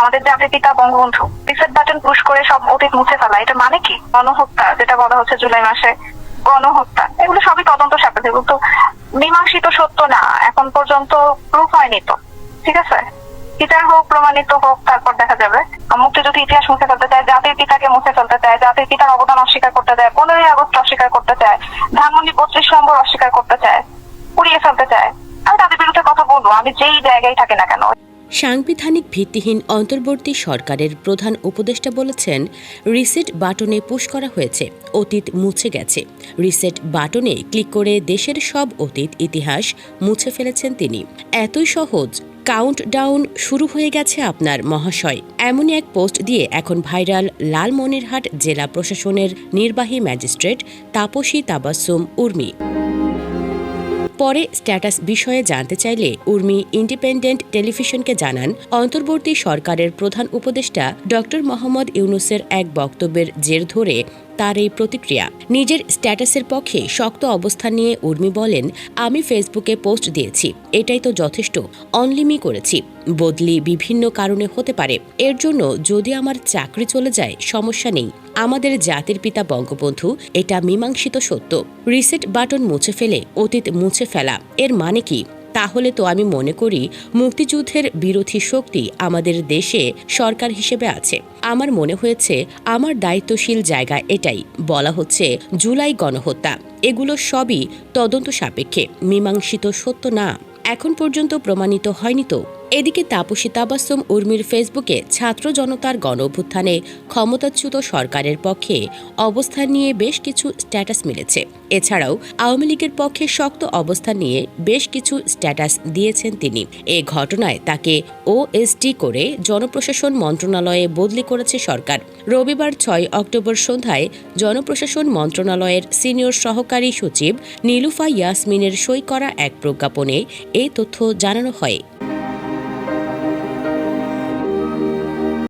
আমাদের জাতির পিতা বঙ্গবন্ধু রিসেট বাটন পুশ করে সব অতীত মুছে ফেলা, এটা মানে কি? গণহত্যা, যেটা বলা হচ্ছে জুলাই মাসে। গণহত্যা, এগুলো সবই তদন্ত সাপেক্ষ এগুলো তো মীমাংসিত সত্য না, এখন পর্যন্ত প্রুফ হয়নি তো। ঠিক আছে? বিচার হোক, প্রমাণিত হোক, তারপর দেখা যাবে। আর মুক্তিযুদ্ধ ইতিহাস মুছে ফেলতে চায়, জাতির পিতাকে মুছে ফেলতে চায়, জাতির পিতার অবদান অস্বীকার করতে চায়, পনেরোই আগস্ট অস্বীকার করতে চায়, ধানমন্ডি পঁচিশ নম্বর অস্বীকার করতে চায়, উড়িয়ে ফেলতে চায়। আমি তাদের বিরুদ্ধে কথা বলব, আমি যেই জায়গায় থাকি না কেন সাংবিধানিক ভিত্তিহীন অন্তর্বর্তী সরকারের প্রধান উপদেষ্টা বলেছেন, রিসেট বাটনে পুশ করা হয়েছে, অতীত মুছে গেছে। রিসেট বাটনে ক্লিক করে দেশের সব অতীত ইতিহাস মুছে ফেলেছেন তিনি। এতই সহজ কাউন্ট ডাউন শুরু হয়ে গেছে আপনার মহাশয়। এমনই এক পোস্ট দিয়ে এখন ভাইরাল লালমনিরহাট জেলা প্রশাসনের নির্বাহী ম্যাজিস্ট্রেট তাপসী তাবাসুম উর্মি। পরে স্ট্যাটাস বিষয়ে জানতে চাইলে উর্মি ইন্ডিপেন্ডেন্ট টেলিভিশনকে জানান, অন্তর্বর্তী সরকারের প্রধান উপদেষ্টা ড মোহাম্মদ ইউনুসের এক বক্তব্যের জের ধরে তার এই প্রতিক্রিয়া। নিজের স্ট্যাটাসের পক্ষে শক্ত অবস্থান নিয়ে উর্মি বলেন, আমি ফেসবুকে পোস্ট দিয়েছি। এটাই তো যথেষ্ট। অনলিমি করেছি। বদলি বিভিন্ন কারণে হতে পারে। এর জন্য যদি আমার চাকরি চলে যায়, সমস্যা নেই। আমাদের জাতির পিতা বঙ্গবন্ধু, এটা মীমাংসিত সত্য। রিসেট বাটন মুছে ফেলে, অতীত মুছে ফেলা। এর মানে কি? তাহলে তো আমি মনে করি মুক্তিযুদ্ধের বিরোধী শক্তি আমাদের দেশে সরকার হিসেবে আছে। আমার মনে হয়েছে আমার দায়িত্বশীল জায়গা এটাই, বলা হচ্ছে জুলাই গণহত্যা। এগুলো সবই তদন্ত সাপেক্ষে, মীমাংসিত সত্য না। এখন পর্যন্ত প্রমাণিত হয়নি তো? এদিকে তাপসী তাবাসুম উর্মির ফেসবুকে ছাত্র জনতার গণ অভ্যুত্থানে ক্ষমতাচ্যুত সরকারের পক্ষে অবস্থান নিয়ে বেশ কিছু স্ট্যাটাস মিলেছে। এছাড়াও আওয়ামী লীগের পক্ষে শক্ত অবস্থান নিয়ে বেশ কিছু স্ট্যাটাস দিয়েছেন তিনি। এ ঘটনায় তাকে ওএসডি করে জনপ্রশাসন মন্ত্রণালয়ে বদলি করেছে সরকার। রবিবার ছয় অক্টোবর সন্ধ্যায় জনপ্রশাসন মন্ত্রণালয়ের সিনিয়র সহকারী সচিব নীলুফা ইয়াসমিনের সই করা এক প্রজ্ঞাপনে এই তথ্য জানানো হয়।